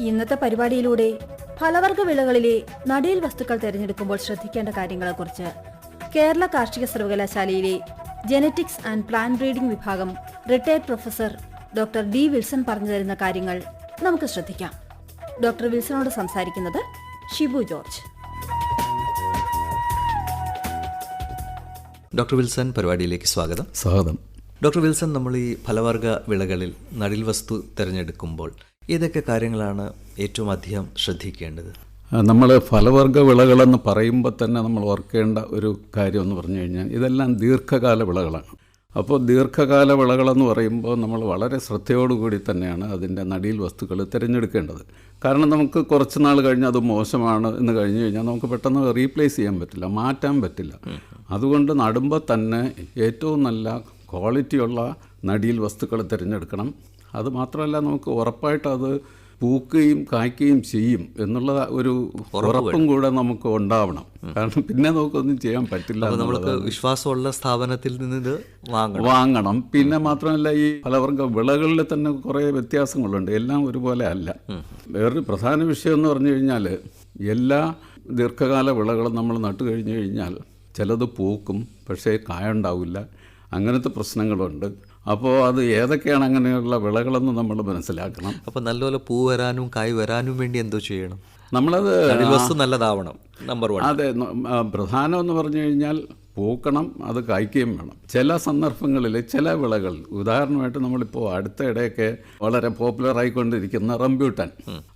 ഇന്നത്തെ പരിപാടിയിലൂടെ ഫലവർഗ വിളകളിലെ നടീൽ വസ്തുക്കൾ തിരഞ്ഞെടുക്കുമ്പോൾ ശ്രദ്ധിക്കേണ്ട കാര്യങ്ങളെക്കുറിച്ച് കേരള കാർഷിക സർവകലാശാലയിലെ ജനറ്റിക്സ് ആൻഡ് പ്ലാൻ ബ്രീഡിംഗ് വിഭാഗം retired professor doctor D Wilson പറഞ്ഞു തരുന്ന കാര്യങ്ങൾ നമുക്ക് ശ്രദ്ധിക്കാം. ഡോക്ടർ വിൽസണോട് സംസാരിക്കുന്നത് ഷിബു ജോർജ്. ഡോക്ടർ വിൽസൺ പരിപാടിയിലേക്ക് സ്വാഗതം. സ്വാഗതം. ഡോക്ടർ വിൽസൺ നമ്മൾ ഈ ഫലവർഗ വിളകളിൽ നടിൽ വസ്തു തിരഞ്ഞെടുക്കുമ്പോൾ ഏതൊക്കെ കാര്യങ്ങളാണ് ഏറ്റവും അധികം ശ്രദ്ധിക്കേണ്ടത്? നമ്മൾ ഫലവർഗ വിളകളെന്ന് പറയുമ്പോൾ തന്നെ നമ്മൾ ഓർക്കേണ്ട ഒരു കാര്യം എന്ന് പറഞ്ഞു കഴിഞ്ഞാൽ ഇതെല്ലാം ദീർഘകാല വിളകളാണ്. അപ്പോൾ ദീർഘകാല വിളകളെന്ന് പറയുമ്പോൾ നമ്മൾ വളരെ ശ്രദ്ധയോടുകൂടി തന്നെയാണ് അതിന്റെ നടിയിൽ വസ്തുക്കൾ തിരഞ്ഞെടുക്കേണ്ടത്. കാരണം നമുക്ക് കുറച്ച് നാൾ കഴിഞ്ഞ് അത് മോശമാണ് എന്ന് കഴിഞ്ഞ് കഴിഞ്ഞാൽ നമുക്ക് പെട്ടെന്ന് റീപ്ലേസ് ചെയ്യാൻ പറ്റില്ല മാറ്റാൻ പറ്റില്ല. അതുകൊണ്ട് നടുമ്പോൾ തന്നെ ഏറ്റവും നല്ല ക്വാളിറ്റിയുള്ള നടിയിൽ വസ്തുക്കൾ തിരഞ്ഞെടുക്കണം. അത് മാത്രമല്ല നമുക്ക് ഉറപ്പായിട്ട് അത് പൂക്കുകയും കായ്ക്കുകയും ചെയ്യും എന്നുള്ള ഒരു ഉറപ്പും കൂടെ നമുക്ക് ഉണ്ടാവണം. കാരണം പിന്നെ നമുക്കൊന്നും ചെയ്യാൻ പറ്റില്ല നമുക്ക് വിശ്വാസമുള്ള സ്ഥാപനത്തിൽ നിന്ന് ഇത് വാങ്ങണം. വാങ്ങണം. പിന്നെ മാത്രമല്ല ഈ ഫലവർഗ വിളകളിൽ തന്നെ കുറേ വ്യത്യാസങ്ങളുണ്ട്. എല്ലാം ഒരുപോലെ അല്ല. വേറൊരു പ്രധാന വിഷയം എന്ന് പറഞ്ഞു കഴിഞ്ഞാൽ എല്ലാ ദീർഘകാല വിളകളും നമ്മൾ നട്ടു കഴിഞ്ഞു കഴിഞ്ഞാൽ ചിലത് പൂക്കും പക്ഷേ കായ ഉണ്ടാവില്ല. അങ്ങനത്തെ പ്രശ്നങ്ങളുണ്ട്. അപ്പോൾ അത് ഏതൊക്കെയാണ് അങ്ങനെയുള്ള വിളകളെന്ന് നമ്മൾ മനസ്സിലാക്കണം. അപ്പോൾ നല്ലപോലെ പൂ വരാനും കായ് വരാനും വേണ്ടി എന്തോ ചെയ്യണം. നമ്മളത് വസ്തു നല്ലതാവണം നമ്പർ വൺ അതെ പ്രധാനം എന്ന് പറഞ്ഞു കഴിഞ്ഞാൽ പൂക്കണം അത് കായ്ക്കുകയും വേണം. ചില സന്ദർഭങ്ങളിൽ ചില വിളകൾ ഉദാഹരണമായിട്ട് നമ്മളിപ്പോൾ അടുത്ത ഇടയൊക്കെ വളരെ പോപ്പുലർ ആയിക്കൊണ്ടിരിക്കുന്ന റംബ്യൂട്ടാൻ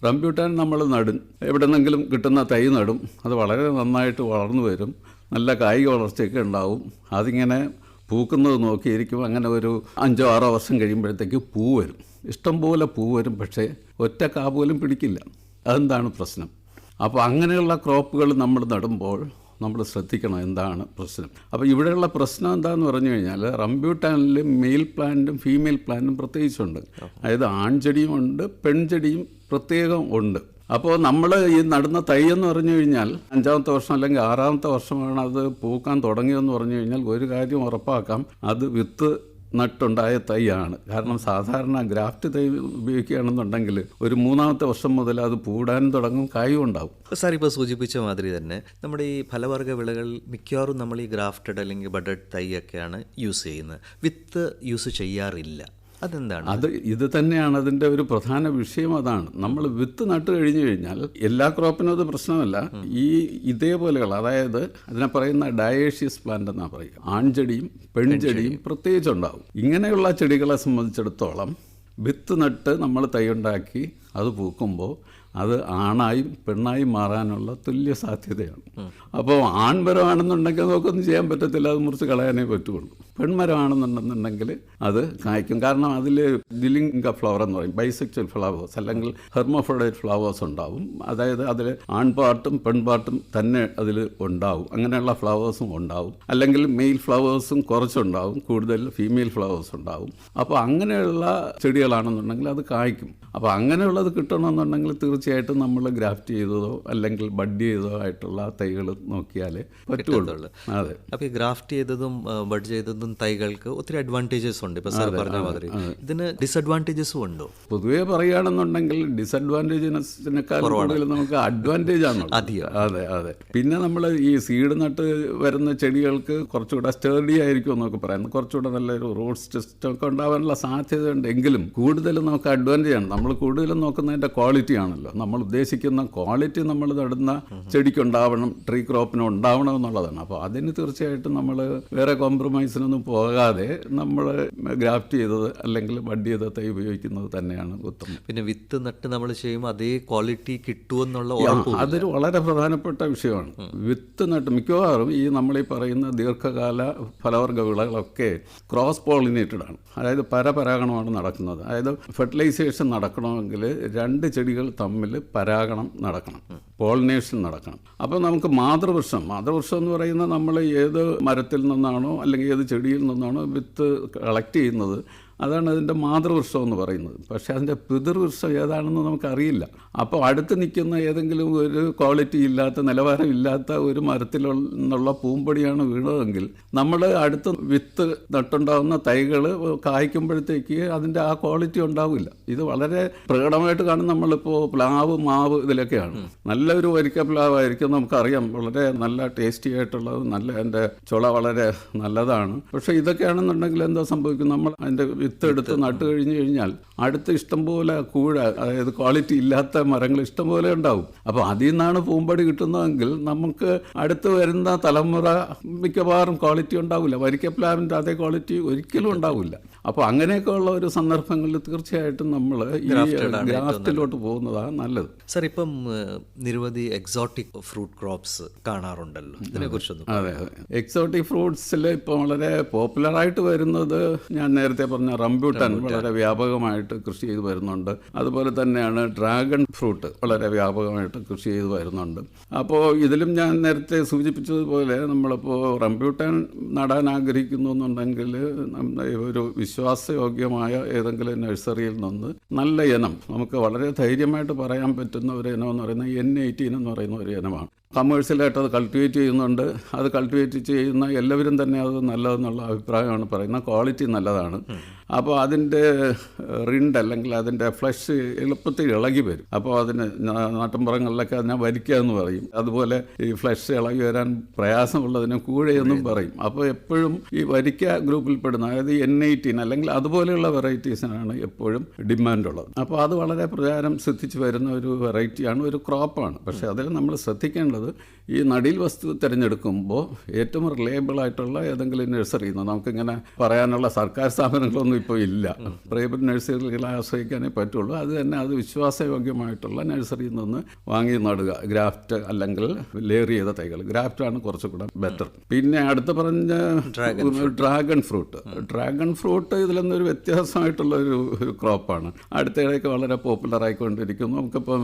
റംബ്യൂട്ടാൻ നമ്മൾ നടും എവിടെന്നെങ്കിലും കിട്ടുന്ന തൈ നടും അത് വളരെ നന്നായിട്ട് വളർന്നു വരും നല്ല കായിക വളർച്ചയൊക്കെ ഉണ്ടാവും അതിങ്ങനെ പൂക്കുന്നത് നോക്കിയിരിക്കും അങ്ങനെ ഒരു അഞ്ചോ ആറോ വർഷം കഴിയുമ്പോഴത്തേക്ക് പൂ വരും. ഇഷ്ടംപോലെ പൂ വരും പക്ഷേ ഒറ്റ കാ പോലും പിടിക്കില്ല. അതെന്താണ് പ്രശ്നം? അപ്പോൾ അങ്ങനെയുള്ള ക്രോപ്പുകൾ നമ്മൾ നടുമ്പോൾ നമ്മൾ ശ്രദ്ധിക്കണം എന്താണ് പ്രശ്നം. അപ്പോൾ ഇവിടെയുള്ള പ്രശ്നം എന്താണെന്ന് പറഞ്ഞു കഴിഞ്ഞാൽ റംബ്യൂട്ടാനിൽ മെയിൽ പ്ലാന്റും ഫീമെയിൽ പ്ലാന്റും പ്രത്യേകിച്ചുണ്ട്. അതായത് ആൺചെടിയും ഉണ്ട് പെൺചെടിയും പ്രത്യേകം ഉണ്ട്. അപ്പോൾ നമ്മൾ ഈ നടുന്ന തൈ എന്ന് പറഞ്ഞു കഴിഞ്ഞാൽ അഞ്ചാമത്തെ വർഷം അല്ലെങ്കിൽ ആറാമത്തെ വർഷമാണ് അത് പൂക്കാൻ തുടങ്ങിയതെന്ന് പറഞ്ഞു കഴിഞ്ഞാൽ ഒരു കാര്യം ഉറപ്പാക്കാം. അത് വിത്ത് നട്ടുണ്ടായ തൈയാണ്. കാരണം സാധാരണ ഗ്രാഫ്റ്റ് തൈ ഉപയോഗിക്കുകയാണെന്നുണ്ടെങ്കിൽ ഒരു മൂന്നാമത്തെ വർഷം മുതൽ അത് പൂടാൻ തുടങ്ങും കായും ഉണ്ടാവും. സാർ ഇപ്പോൾ സൂചിപ്പിച്ച മാതിരി തന്നെ നമ്മുടെ ഈ ഫലവർഗ വിളകൾ മിക്കവാറും നമ്മൾ ഈ ഗ്രാഫ്റ്റഡ് അല്ലെങ്കിൽ ബഡഡ് തൈയൊക്കെയാണ് യൂസ് ചെയ്യുന്നത്. വിത്ത് യൂസ് ചെയ്യാറില്ല. അതെന്താണ്? അത് ഇത് തന്നെയാണ് അതിന്റെ ഒരു പ്രധാന വിഷയം അതാണ്. നമ്മൾ വിത്ത് നട്ട് കഴിഞ്ഞു കഴിഞ്ഞാൽ എല്ലാ ക്രോപ്പിനും അത് പ്രശ്നമല്ല. ഈ ഇതേപോലെയുള്ള അതായത് അതിനെ പറയുന്ന ഡയേഷ്യസ് പ്ലാന്റ് എന്നാണ് പറയുക. ആൺചെടിയും പെൺചെടിയും പ്രത്യേകിച്ച് ഉണ്ടാവും ഇങ്ങനെയുള്ള ചെടികളെ സംബന്ധിച്ചിടത്തോളം വിത്ത് നട്ട് നമ്മൾ തൈ ഉണ്ടാക്കി അത് പൂക്കുമ്പോൾ അത് ആണായും പെണ്ണായും മാറാനുള്ള തുല്യ സാധ്യതയാണ്. അപ്പോൾ ആൺമരമാണെന്നുണ്ടെങ്കിൽ നമുക്കൊന്നും ചെയ്യാൻ പറ്റത്തില്ല അത് മുറിച്ച് കളയാനേ പറ്റുള്ളൂ. പെൺമരമാണെന്നുണ്ടെന്നുണ്ടെങ്കിൽ അത് കായ്ക്കും. കാരണം അതിൽ ഡിലിംഗ ഫ്ലവർ എന്ന് പറയും. ബൈസെക്ച്വൽ ഫ്ലവേഴ്സ് അല്ലെങ്കിൽ ഹെർമോഫോഡൈറ്റ് ഫ്ലവേഴ്സ് ഉണ്ടാവും. അതായത് അതിൽ ആൺപാട്ടും പെൺപാട്ടും തന്നെ അതിൽ ഉണ്ടാവും. അങ്ങനെയുള്ള ഫ്ലവേഴ്സും ഉണ്ടാവും. അല്ലെങ്കിൽ മെയിൽ ഫ്ലവേഴ്സും കുറച്ചുണ്ടാവും. കൂടുതൽ ഫീമെയിൽ ഫ്ലവേഴ്സ് ഉണ്ടാവും. അപ്പോൾ അങ്ങനെയുള്ള ചെടികളാണെന്നുണ്ടെങ്കിൽ അത് കായ്ക്കും. അപ്പോൾ അങ്ങനെയുള്ളത് കിട്ടണമെന്നുണ്ടെങ്കിൽ തീർച്ചയായിട്ടും നമ്മൾ ഗ്രാഫ്റ്റ് ചെയ്തതോ അല്ലെങ്കിൽ ബഡ് ചെയ്തതോ ആയിട്ടുള്ള തൈകൾ നോക്കിയാലേ പറ്റുള്ളൂ. അതെ. അപ്പോൾ ഈ ഗ്രാഫ്റ്റ് ചെയ്തതും ബഡ് ചെയ്തതും തൈകൾക്ക് ഒത്തിരി അഡ്വാന്റേജസ് ഉണ്ട്. ഇപ്പോൾ സാർ പറഞ്ഞ മാതിരി. ഇതിന് ഡിസഡ്വാന്റേജസും ഉണ്ടോ? പൊതുവേ പറയുകയാണെന്നുണ്ടെങ്കിൽ ഡിസഡ്വാന്റേജിനെക്കാൾ കൂടുതൽ നമുക്ക് അഡ്വാന്റേജ് ആണ്. അതെ അതെ. പിന്നെ നമ്മൾ ഈ സീഡ് നട്ട് വരുന്ന ചെടികൾക്ക് കുറച്ചുകൂടെ സ്റ്റേർഡി ആയിരിക്കും എന്നൊക്കെ പറയുന്നത് കുറച്ചുകൂടെ നല്ലൊരു റൂട്ട് സിസ്റ്റം ഒക്കെ ഉണ്ടാവാനുള്ള സാധ്യതയുണ്ട്. എങ്കിലും കൂടുതലും നമുക്ക് അഡ്വാന്റേജ് ആണ്. നമ്മൾ കൂടുതലും നോക്കുന്നതിന്റെ ക്വാളിറ്റി ആണല്ലോ. നമ്മൾ ഉദ്ദേശിക്കുന്ന ക്വാളിറ്റി നമ്മൾ നടുന്ന ചെടിക്ക് ഉണ്ടാവണം ട്രീ ക്രോപ്പിന് ഉണ്ടാവണം എന്നുള്ളതാണ്. അപ്പോൾ അതിന് തീർച്ചയായിട്ടും നമ്മൾ വേറെ കോംപ്രമൈസിനൊന്നും പോകാതെ നമ്മൾ ഗ്രാഫ്റ്റ് ചെയ്തത് അല്ലെങ്കിൽ ബഡ് ചെയ്ത തൈ ഉപയോഗിക്കുന്നത് തന്നെയാണ് ഉത്തമം. പിന്നെ വിത്ത് നട്ട് നമ്മൾ ചെയ്യുമ്പോൾ അതേ ക്വാളിറ്റി കിട്ടുമെന്നുള്ള അതൊരു വളരെ പ്രധാനപ്പെട്ട വിഷയമാണ്. വിത്ത് നട്ട് മിക്കവാറും ഈ നമ്മളീ ഈ പറയുന്ന ദീർഘകാല ഫലവർഗ വിളകളൊക്കെ ക്രോസ് പോളിനേറ്റഡ് ആണ്. അതായത് പരപരാഗണമാണ് നടക്കുന്നത്. അതായത് ഫെർട്ടിലൈസേഷൻ നടക്കണമെങ്കിൽ രണ്ട് ചെടികൾ തമ്മിൽ പരാഗണം നടക്കണം. പോളിനേഷൻ നടക്കണം. അപ്പോൾ നമുക്ക് മാതൃവൃക്ഷം മാതൃവൃക്ഷം എന്ന് പറയുന്ന നമ്മൾ ഏത് മരത്തിൽ നിന്നാണോ അല്ലെങ്കിൽ ഏത് ചെടിയിൽ നിന്നാണോ വിത്ത് കളക്ട് ചെയ്യുന്നത് അതാണ് അതിന്റെ മാതൃവൃക്ഷം എന്ന് പറയുന്നത്. പക്ഷേ അതിന്റെ പിതൃവൃക്ഷം ഏതാണെന്ന് നമുക്കറിയില്ല. അപ്പോൾ അടുത്ത് നിൽക്കുന്ന ഏതെങ്കിലും ഒരു ക്വാളിറ്റി ഇല്ലാത്ത നിലവാരമില്ലാത്ത ഒരു മരത്തിലുള്ള നിന്നുള്ള പൂമ്പൊടിയാണ് വീണതെങ്കിൽ നമ്മൾ അടുത്ത് വിത്ത് നട്ടുണ്ടാകുന്ന തൈകൾ കായ്ക്കുമ്പോഴത്തേക്ക് അതിന്റെ ആ ക്വാളിറ്റി ഉണ്ടാവില്ല. ഇത് വളരെ പ്രകടമായിട്ട് കാണും നമ്മളിപ്പോൾ പ്ലാവ് മാവ് ഇതിലൊക്കെയാണ്. നല്ലൊരു വരിക്ക പ്ലാവായിരിക്കും നമുക്കറിയാം. വളരെ നല്ല ടേസ്റ്റി ആയിട്ടുള്ളത് നല്ല അതിന്റെ ചുള വളരെ നല്ലതാണ്. പക്ഷേ ഇതൊക്കെയാണെന്നുണ്ടെങ്കിൽ എന്താ സംഭവിക്കും? നമ്മൾ അതിന്റെ വിത്ത്. നട്ടു നട്ട് കഴിഞ്ഞ് കഴിഞ്ഞാൽ അടുത്ത് ഇഷ്ടംപോലെ കൂഴ അതായത് ക്വാളിറ്റി ഇല്ലാത്ത മരങ്ങൾ ഇഷ്ടംപോലെ ഉണ്ടാവും. അപ്പോൾ അതിൽ നിന്നാണ് പൂമ്പടി കിട്ടുന്നതെങ്കിൽ നമുക്ക് അടുത്ത് വരുന്ന തലമുറ മിക്കവാറും ക്വാളിറ്റി ഉണ്ടാവില്ല. വരിക്കപ്ലാവിന്റെ അതേ ക്വാളിറ്റി ഒരിക്കലും ഉണ്ടാവില്ല. അപ്പോൾ അങ്ങനെയൊക്കെ ഉള്ള ഒരു സന്ദർഭങ്ങളിൽ തീർച്ചയായിട്ടും നമ്മൾ ഈ ഗ്രാഫ്റ്റിലോട്ട് പോകുന്നതാണ് നല്ലത്. സർ ഇപ്പം നിരവധി എക്സോട്ടിക് ഫ്രൂട്ട് ക്രോപ്സ് കാണാറുണ്ടല്ലോ. ഇതിനെക്കുറിച്ചൊന്നും അതെ. അതെ എക്സോട്ടിക് ഫ്രൂട്ട്സിൽ ഇപ്പോൾ വളരെ പോപ്പുലറായിട്ട് വരുന്നത് ഞാൻ നേരത്തെ പറഞ്ഞ റംബ്യൂട്ടൻ വളരെ വ്യാപകമായിട്ട് കൃഷി ചെയ്ത് വരുന്നുണ്ട്. അതുപോലെ തന്നെയാണ് ഡ്രാഗൺ ഫ്രൂട്ട് വളരെ വ്യാപകമായിട്ട് കൃഷി ചെയ്ത് വരുന്നുണ്ട്. അപ്പോൾ ഇതിലും ഞാൻ നേരത്തെ സൂചിപ്പിച്ചതുപോലെ നമ്മളിപ്പോൾ റംബ്യൂട്ടൻ നടാൻ ആഗ്രഹിക്കുന്നു എന്നുണ്ടെങ്കിൽ ഒരു ഒരു വിശ്വാസയോഗ്യമായ ഏതെങ്കിലും നഴ്സറിയിൽ നിന്ന് നല്ല ഇനം നമുക്ക് വളരെ ധൈര്യമായിട്ട് പറയാൻ പറ്റുന്ന ഒരു ഇനം എന്ന് പറയുന്നത് എൻ എയ്റ്റീൻ എന്ന് പറയുന്ന ഒരു ഇനമാണ്. കമേഴ്ഷ്യലായിട്ട് അത് കൾട്ടിവേറ്റ് ചെയ്യുന്നുണ്ട്. അത് കൾട്ടിവേറ്റ് ചെയ്യുന്ന എല്ലാവരും തന്നെ അത് നല്ലതെന്നുള്ള അഭിപ്രായമാണ് പറയുന്നത്. ക്വാളിറ്റി നല്ലതാണ്. അപ്പോൾ അതിന്റെ റിണ്ട് അല്ലെങ്കിൽ അതിന്റെ ഫ്ലഷ് എളുപ്പത്തിൽ ഇളകി വരും. അപ്പോൾ അതിന് നാട്ടിൻപുറങ്ങളിലൊക്കെ അതിനെ വരിക്കുക എന്ന് പറയും. അതുപോലെ ഈ ഫ്ലഷ് ഇളകി വരാൻ പ്രയാസമുള്ളതിന് കൂഴയെന്നും പറയും. അപ്പോൾ എപ്പോഴും ഈ വരിക്ക ഗ്രൂപ്പിൽപ്പെടുന്ന അതായത് എൻ എയ്റ്റീൻ അല്ലെങ്കിൽ അതുപോലെയുള്ള വെറൈറ്റീസിനാണ് എപ്പോഴും ഡിമാൻഡ് ഉള്ളത് അപ്പോൾ അത് വളരെ പ്രചാരം സിദ്ധിച്ച് വരുന്ന ഒരു വെറൈറ്റിയാണ് ഒരു ക്രോപ്പാണ്. പക്ഷേ അതിൽ നമ്മൾ ശ്രദ്ധിക്കേണ്ടത് ഈ നടീൽ വസ്തു തിരഞ്ഞെടുക്കുമ്പോൾ ഏറ്റവും റിലയബിൾ ആയിട്ടുള്ള ഏതെങ്കിലും നഴ്സറിയിൽ നിന്ന് നമുക്കിങ്ങനെ പറയാനുള്ള സർക്കാർ സ്ഥാപനങ്ങളൊന്നും ഇപ്പോൾ ഇല്ല. പ്രൈവറ്റ് നഴ്സറികളെ ആശ്രയിക്കാനേ പറ്റുള്ളൂ. അത് തന്നെ അത് വിശ്വാസയോഗ്യമായിട്ടുള്ള നഴ്സറിയിൽ നിന്ന് വാങ്ങി നടുക. ഗ്രാഫ്റ്റ് അല്ലെങ്കിൽ ലെയർ ചെയ്ത തൈകൾ. ഗ്രാഫ്റ്റാണ് കുറച്ചുകൂടെ ബെറ്റർ. പിന്നെ അടുത്ത പറഞ്ഞ ഡ്രാഗൺ ഫ്രൂട്ട്. Dragon fruit. ഇതിൽ നിന്നൊരു വ്യത്യാസമായിട്ടുള്ള ഒരു ഒരു ക്രോപ്പാണ്. അടുത്തിടയ്ക്ക് വളരെ പോപ്പുലർ ആയിക്കൊണ്ടിരിക്കുന്നു. നമുക്കിപ്പോൾ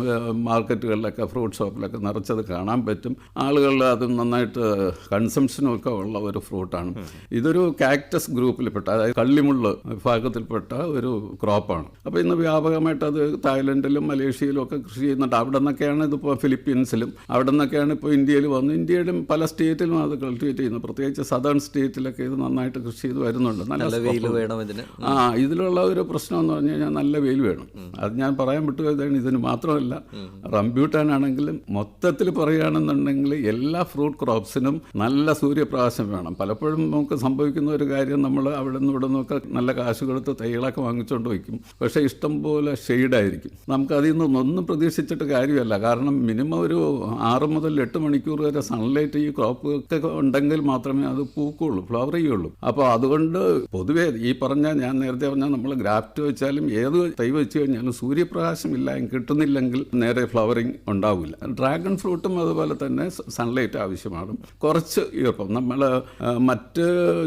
മാർക്കറ്റുകളിലൊക്കെ ഫ്രൂട്ട് ഷോപ്പിലൊക്കെ നിറച്ചത് കാണാൻ പറ്റും. ആളുകൾ അത് നന്നായിട്ട് കൺസംഷനും ഒക്കെ ഉള്ള ഒരു ഫ്രൂട്ടാണ്. ഇതൊരു കാക്ടസ് ഗ്രൂപ്പിൽപ്പെട്ട അതായത് കള്ളിമുള്ള് വിഭാഗത്തിൽപ്പെട്ട ഒരു ക്രോപ്പാണ്. അപ്പോൾ ഇന്ന് വ്യാപകമായിട്ട് അത് തായ്ലൻഡിലും മലേഷ്യയിലും ഒക്കെ കൃഷി ചെയ്യുന്നുണ്ട്. അവിടെ നിന്നൊക്കെയാണ് ഇതിപ്പോൾ ഫിലിപ്പീൻസിലും അവിടെ നിന്നൊക്കെയാണ് ഇപ്പോൾ ഇന്ത്യയിൽ വന്നു ഇന്ത്യയിലും പല സ്റ്റേറ്റിലും അത് കൾട്ടിവേറ്റ് ചെയ്യുന്നത് പ്രത്യേകിച്ച് സദേൺ സ്റ്റേറ്റിലൊക്കെ ഇത് നന്നായിട്ട് കൃഷി ചെയ്ത് വരുന്നുണ്ട്. നല്ല വെയിൽ വേണം ഇതിന്. ആ ഇതിലുള്ള ഒരു പ്രശ്നം എന്ന് പറഞ്ഞു കഴിഞ്ഞാൽ നല്ല വെയിൽ വേണം. അത് ഞാൻ പറയാൻ വിട്ടുപോയതാണ്. ഇതിന് മാത്രമല്ല റംബ്യൂട്ടാൻ ആണെങ്കിലും മൊത്തത്തിൽ പറയുകയാണെന്നുണ്ടെങ്കിൽ എല്ലാ ഫ്രൂട്ട് ക്രോപ്സിനും നല്ല സൂര്യപ്രകാശം വേണം. പലപ്പോഴും നമുക്ക് സംഭവിക്കുന്ന ഒരു കാര്യം നമ്മൾ അവിടെ നിന്ന് ഇവിടെ നിന്നൊക്കെ നല്ല കാശ് കൊടുത്ത് തൈകളൊക്കെ വാങ്ങിച്ചുകൊണ്ട് വയ്ക്കും. പക്ഷേ ഇഷ്ടംപോലെ ഷെയ്ഡായിരിക്കും. നമുക്ക് അതിൽ നിന്നൊന്നും പ്രതീക്ഷിച്ചിട്ട് കാര്യമല്ല. കാരണം മിനിമം ഒരു ആറ് മുതൽ എട്ട് മണിക്കൂർ വരെ സൺലൈറ്റ് ഈ ക്രോപ്പ് ഒക്കെ ഉണ്ടെങ്കിൽ മാത്രമേ അത് പൂക്കുള്ളൂ ഫ്ലവർ ചെയ്യുള്ളൂ. അപ്പോൾ അതുകൊണ്ട് പൊതുവേ ഈ പറഞ്ഞ ഞാൻ നേരത്തെ പറഞ്ഞാൽ നമ്മൾ ഗ്രാഫ്റ്റ് വെച്ചാലും ഏത് തൈ വെച്ച് കഴിഞ്ഞാലും സൂര്യപ്രകാശം ഇല്ല കിട്ടുന്നില്ലെങ്കിൽ നേരെ ഫ്ലവറിങ് ഉണ്ടാവില്ല. ഡ്രാഗൺ ഫ്രൂട്ടും അതുപോലെ തന്നെ സൺലൈറ്റ് ആവശ്യമാണ്. കുറച്ച് ഈർപ്പം. നമ്മൾ മറ്റ്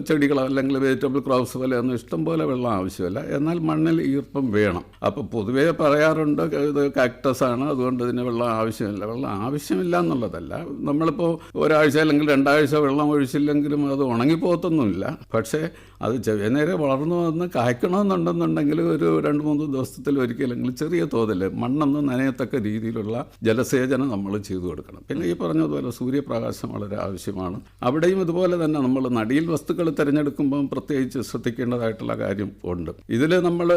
ചെടികൾ അല്ലെങ്കിൽ വെജിറ്റബിൾ ക്രോപ്സ് പോലെ ഒന്നും ഇഷ്ടം പോലെ വെള്ളം ആവശ്യമില്ല. എന്നാൽ മണ്ണിൽ ഈർപ്പം വേണം. അപ്പോൾ പൊതുവേ പറയാറുണ്ട് ഇത് കാക്ടസ് ആണ്. അതുകൊണ്ട് ഇതിന് വെള്ളം ആവശ്യമില്ല. വെള്ളം ആവശ്യമില്ല എന്നുള്ളതല്ല. നമ്മളിപ്പോൾ ഒരാഴ്ച അല്ലെങ്കിൽ രണ്ടാഴ്ച വെള്ളം ഒഴിച്ചില്ലെങ്കിലും അത് ഉണങ്ങിപ്പോകത്തൊന്നുമില്ല. പക്ഷേ അത് ചെറിയ നേരെ വളർന്നു വന്ന് കായ്ക്കണമെന്നുണ്ടെന്നുണ്ടെങ്കിൽ ഒരു രണ്ട് മൂന്ന് ദിവസത്തിൽ ഒരിക്കലെങ്കിലും ചെറിയ തോതിൽ മണ്ണൊന്ന് നനയത്തക്ക രീതിയിലുള്ള ജലസേചനം നമ്മൾ ചെയ്തു കൊടുക്കണം. പിന്നെ ഈ പറഞ്ഞതുപോലെ സൂര്യപ്രകാശം വളരെ ആവശ്യമാണ്. അവിടെയും ഇതുപോലെ തന്നെ നമ്മൾ നടിയിൽ വസ്തുക്കൾ തിരഞ്ഞെടുക്കുമ്പം പ്രത്യേകിച്ച് ശ്രദ്ധിക്കേണ്ടതായിട്ടുള്ള കാര്യം ഉണ്ട്. ഇതിൽ നമ്മൾ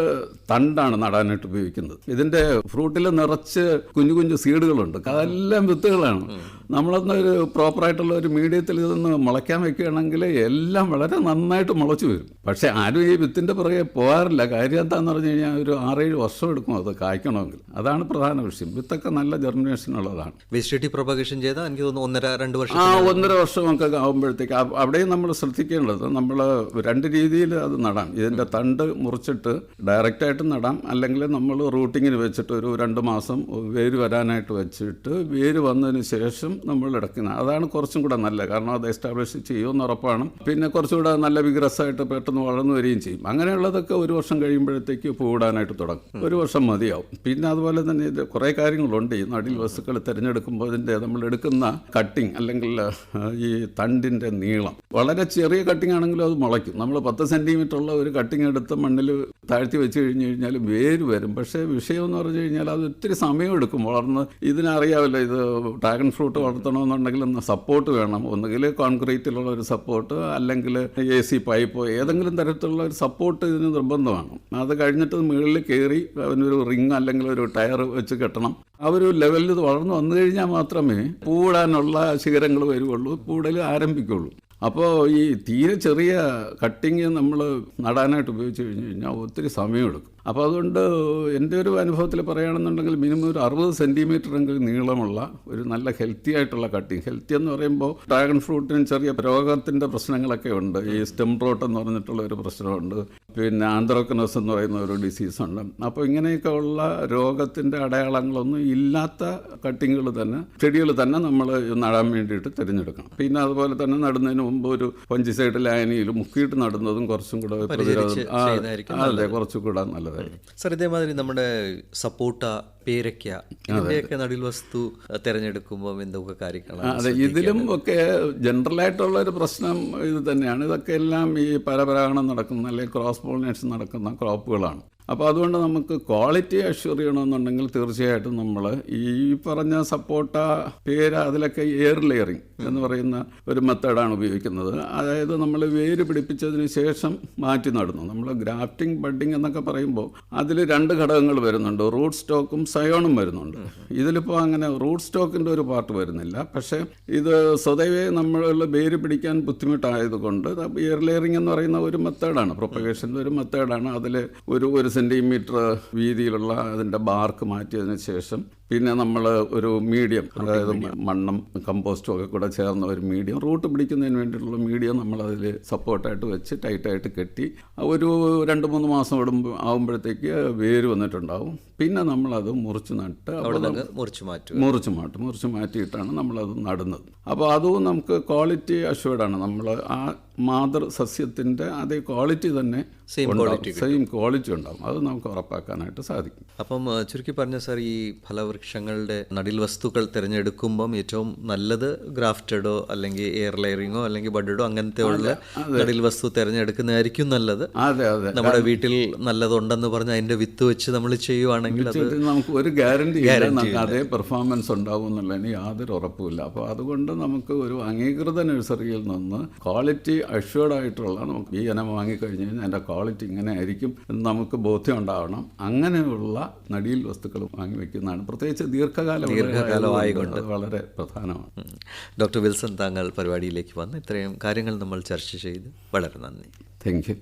തണ്ടാണ് നടാനായിട്ട് ഉപയോഗിക്കുന്നത്. ഇതിന്റെ ഫ്രൂട്ടിൽ നിറച്ച് കുഞ്ഞു കുഞ്ഞു സീഡുകളുണ്ട്. അതെല്ലാം വിത്തുകളാണ്. നമ്മളൊന്ന് ഒരു പ്രോപ്പറായിട്ടുള്ള ഒരു മീഡിയത്തിൽ ഇതൊന്ന് മുളയ്ക്കാൻ വെക്കുകയാണെങ്കിൽ എല്ലാം വളരെ നന്നായിട്ട് മുളച്ചു വരും. പക്ഷേ ആരും ഈ വിത്തിന്റെ പുറകെ പോകാറില്ല. കാര്യം എന്താണെന്ന് പറഞ്ഞു കഴിഞ്ഞാൽ ഒരു ആറേഴ് വർഷം എടുക്കും അത് കായ്ക്കണമെങ്കിൽ. അതാണ് പ്രധാന വിഷയം. വിത്തൊക്കെ നല്ല ജെർമിനേഷൻ ഉള്ളതാണ് വെജിറ്റേറ്റീവ് പ്രൊപ്പഗേഷൻ ചെയ്താൽ എനിക്ക് തോന്നുന്നു ഒന്നര രണ്ട് വർഷം ആ ഒന്നര വർഷമൊക്കെ ആകുമ്പോഴത്തേക്ക് അവിടെയും നമ്മൾ ശ്രദ്ധിക്കേണ്ടത് നമ്മൾ രണ്ട് രീതിയിൽ അത് നടാം. ഇതിന്റെ തണ്ട് മുറിച്ചിട്ട് ഡയറക്റ്റായിട്ട് നടാം. അല്ലെങ്കിൽ നമ്മൾ റൂട്ടിങ്ങിന് വെച്ചിട്ട് ഒരു രണ്ട് മാസം വേര് വരാനായിട്ട് വെച്ചിട്ട് വേര് വന്നതിന് ശേഷം നമ്മൾ ഇടയ്ക്കുന്നത് അതാണ് കുറച്ചും കൂടെ നല്ലത്. കാരണം അത് എസ്റ്റാബ്ലിഷ് ചെയ്യുമെന്ന് ഉറപ്പാണ്. പിന്നെ കുറച്ചുകൂടെ നല്ല വിഗ്രസമായിട്ട് പെട്ടെന്ന് വളർന്നു വരികയും ചെയ്യും. അങ്ങനെയുള്ളതൊക്കെ ഒരു വർഷം കഴിയുമ്പോഴത്തേക്ക് പൂടാനായിട്ട് തുടങ്ങും. ഒരു വർഷം മതിയാവും. പിന്നെ അതുപോലെ തന്നെ ഇത് കുറേ കാര്യങ്ങളുണ്ട്. ഈ നടിൽ വസ്തുക്കൾ തിരഞ്ഞെടുക്കുമ്പോൾ അതിന്റെ നമ്മൾ എടുക്കുന്ന കട്ടിങ് അല്ലെങ്കിൽ ഈ തണ്ടിന്റെ നീളം. വളരെ ചെറിയ കട്ടിങ് ആണെങ്കിലും അത് മുളയ്ക്കും. നമ്മൾ പത്ത് സെന്റിമീറ്ററുള്ള ഒരു കട്ടിങ് എടുത്ത് മണ്ണിൽ താഴ്ത്തി വെച്ച് കഴിഞ്ഞ് കഴിഞ്ഞാൽ വേര് വരും. പക്ഷേ വിഷയം എന്ന് പറഞ്ഞു കഴിഞ്ഞാൽ അത് ഒത്തിരി സമയം എടുക്കും. വളർന്ന് ഇതിനറിയാമല്ലോ ഇത് ഡ്രാഗൺ ഫ്രൂട്ട് വളർത്തണമെന്നുണ്ടെങ്കിൽ ഒന്ന് സപ്പോർട്ട് വേണം. ഒന്നുകിൽ കോൺക്രീറ്റിലുള്ള ഒരു സപ്പോർട്ട് അല്ലെങ്കിൽ എ സി പൈപ്പോ ഏതെങ്കിലും തരത്തിലുള്ള ഒരു സപ്പോർട്ട് ഇതിന് നിർബന്ധമാണ്. അത് കഴിഞ്ഞിട്ട് മുകളിൽ കയറി അതിനൊരു റിങ് അല്ലെങ്കിൽ ഒരു ടയർ വെച്ച് കെട്ടണം. ആ ഒരു ലെവലിൽ ഇത് വളർന്നു വന്നു കഴിഞ്ഞാൽ മാത്രമേ പൂടാനുള്ള ശിഖരങ്ങൾ വരുവുള്ളൂ പൂടൽ ആരംഭിക്കുള്ളൂ അപ്പോൾ ഈ തീരെ ചെറിയ കട്ടിങ് നമ്മൾ നടാനായിട്ട് ഉപയോഗിച്ച് കഴിഞ്ഞ് കഴിഞ്ഞാൽ ഒത്തിരി സമയമെടുക്കും. അപ്പോൾ അതുകൊണ്ട് എന്റെ ഒരു അനുഭവത്തിൽ പറയുകയാണെന്നുണ്ടെങ്കിൽ മിനിമം ഒരു അറുപത് സെന്റിമീറ്റർ എങ്കിലും നീളമുള്ള ഒരു നല്ല ഹെൽത്തി ആയിട്ടുള്ള കട്ടിങ്. ഹെൽത്തി എന്ന് പറയുമ്പോൾ ഡ്രാഗൺ ഫ്രൂട്ടിന് ചെറിയ രോഗത്തിന്റെ പ്രശ്നങ്ങളൊക്കെ ഉണ്ട്. ഈ സ്റ്റെം റോട്ട് എന്ന് പറഞ്ഞിട്ടുള്ള ഒരു പ്രശ്നമുണ്ട്. പിന്നെ ആന്ത്രോക്കനസ് എന്ന് പറയുന്ന ഒരു ഡിസീസുണ്ട് അപ്പോൾ ഇങ്ങനെയൊക്കെ ഉള്ള രോഗത്തിന്റെ അടയാളങ്ങളൊന്നും ഇല്ലാത്ത കട്ടിങ്ങുകൾ തന്നെ ചെടികൾ തന്നെ നമ്മൾ നടാൻ വേണ്ടിയിട്ട് തിരഞ്ഞെടുക്കണം. പിന്നെ അതുപോലെ തന്നെ നടുന്നതിന് മുമ്പ് ഒരു പഞ്ചിസൈഡ് ലായനിയിൽ മുക്കിയിട്ട് നടുന്നതും കുറച്ചും കൂടെ പ്രതിരോധം അതെ കുറച്ചും കൂടെ നല്ലതായിരിക്കും സർ ഇതേമാതിരി നമ്മുടെ സപ്പോട്ട പേരക്ക ഇതിന്റെയൊക്കെ നടിൽ വസ്തു തിരഞ്ഞെടുക്കുമ്പോൾ എന്തൊക്കെ കാര്യങ്ങളാണ് അതെ ഇതിലും ഒക്കെ ജനറലായിട്ടുള്ള ഒരു പ്രശ്നം ഇത് തന്നെയാണ്. ഇതൊക്കെ എല്ലാം ഈ പരപരാഗണം നടക്കുന്ന അല്ലെങ്കിൽ ക്രോസ് പോളിനേഷൻ നടക്കുന്ന ക്രോപ്പുകളാണ്. അപ്പോൾ അതുകൊണ്ട് നമുക്ക് ക്വാളിറ്റി അഷ്യൂർ ചെയ്യണമെന്നുണ്ടെങ്കിൽ തീർച്ചയായിട്ടും നമ്മൾ ഈ പറഞ്ഞ സപ്പോർട്ട പേര് അതിലൊക്കെ എയർ ലെയറിങ് എന്ന് പറയുന്ന ഒരു മെത്തേഡാണ് ഉപയോഗിക്കുന്നത്. അതായത് നമ്മൾ വേര് പിടിപ്പിച്ചതിന് ശേഷം മാറ്റി നടുന്നു. നമ്മൾ ഗ്രാഫ്റ്റിംഗ് ബഡ്ഡിംഗ് എന്നൊക്കെ പറയുമ്പോൾ അതിൽ രണ്ട് ഘടകങ്ങൾ വരുന്നുണ്ട്. റൂട്ട് സ്റ്റോക്കും സയോണും വരുന്നുണ്ട്. ഇതിലിപ്പോൾ അങ്ങനെ റൂട്ട് സ്റ്റോക്കിന്റെ ഒരു പാർട്ട് വരുന്നില്ല. പക്ഷേ ഇത് സ്വതവേ നമ്മൾ വേര് പിടിക്കാൻ ബുദ്ധിമുട്ടായതുകൊണ്ട് എയർ ലെയറിങ് എന്ന് പറയുന്ന ഒരു മെത്തേഡാണ് പ്രൊപ്പഗേഷന്റെ ഒരു മെത്തേഡാണ് അതിൽ ഒരു ഒരു സെന്റിമീറ്റർ വീതിയിലുള്ള അതിന്റെ ബാർക്ക് മാറ്റിയതിന് ശേഷം പിന്നെ നമ്മൾ ഒരു മീഡിയം അതായത് മണ്ണും കമ്പോസ്റ്റും ഒക്കെ കൂടെ ചേർന്ന ഒരു മീഡിയം. റൂട്ട് പിടിക്കുന്നതിന് വേണ്ടിയിട്ടുള്ള മീഡിയം നമ്മൾ അതിൽ സപ്പോർട്ടായിട്ട് വെച്ച് ടൈറ്റായിട്ട് കെട്ടി ഒരു രണ്ട് മൂന്ന് മാസം ഇടുമ്പോൾ ആകുമ്പോഴത്തേക്ക് വേര് വന്നിട്ടുണ്ടാവും. പിന്നെ നമ്മളത് മുറിച്ച് നട്ട് മുറിച്ച് അവിടെ നിന്ന് മുറിച്ചു മാറ്റും. മുറിച്ച് മാറ്റിയിട്ടാണ് നമ്മളത് നടുന്നത്. അപ്പോൾ അതും നമുക്ക് ക്വാളിറ്റി അഷ്വേർഡാണ് നമ്മൾ ആ മാതൃ സസ്യത്തിന്റെ അതേ ക്വാളിറ്റി തന്നെ സെയിം ക്വാളിറ്റി സെയിം ക്വാളിറ്റി ഉണ്ടാവും. അത് നമുക്ക് ഉറപ്പാക്കാനായിട്ട് സാധിക്കും. അപ്പം ചുരുക്കി പറഞ്ഞ സാർ ഈ ഫലവൃക്ഷങ്ങളുടെ നടിൽ വസ്തുക്കൾ തിരഞ്ഞെടുക്കുമ്പം ഏറ്റവും നല്ലത് ഗ്രാഫ്റ്റഡോ അല്ലെങ്കിൽ എയർ ലെയറിങ്ങോ അല്ലെങ്കിൽ ബഡഡോ അങ്ങനത്തെ ഉള്ള നടിൽ വസ്തു തിരഞ്ഞെടുക്കുന്നതായിരിക്കും നല്ലത്. അതെ അതെ. നമ്മുടെ വീട്ടിൽ നല്ലതുണ്ടെന്ന് പറഞ്ഞ് അതിന്റെ വിത്ത് വെച്ച് നമ്മൾ ചെയ്യുവാണെങ്കിൽ നമുക്ക് ഒരു ഗ്യാരണ്ടി അതേ പെർഫോമൻസ് ഉണ്ടാവും എന്നുള്ളതിന് യാതൊരു ഉറപ്പുമില്ല. അപ്പോൾ അതുകൊണ്ട് നമുക്ക് ഒരു അംഗീകൃത നഴ്സറിയിൽ നിന്ന് ക്വാളിറ്റി അഷ്വേർഡ് ആയിട്ടുള്ള നമുക്ക് ഈ ഇനം വാങ്ങിക്കഴിഞ്ഞ് കഴിഞ്ഞാൽ അതിന്റെ ക്വാളിറ്റി ഇങ്ങനെ ആയിരിക്കും എന്ന് നമുക്ക് ബോധ്യം ഉണ്ടാവണം. അങ്ങനെയുള്ള നടിയിൽ വസ്തുക്കൾ വാങ്ങി വെക്കുന്നതാണ് പ്രത്യേകിച്ച് ദീർഘകാല ദീർഘകാലമായിക്കൊണ്ട് വളരെ പ്രധാനമാണ്. ഡോക്ടർ വിൽസൺ താങ്കൾ പരിപാടിയിലേക്ക് വന്ന് ഇത്രയും കാര്യങ്ങൾ നമ്മൾ ചർച്ച ചെയ്ത് വളരെ നന്ദി. Thank you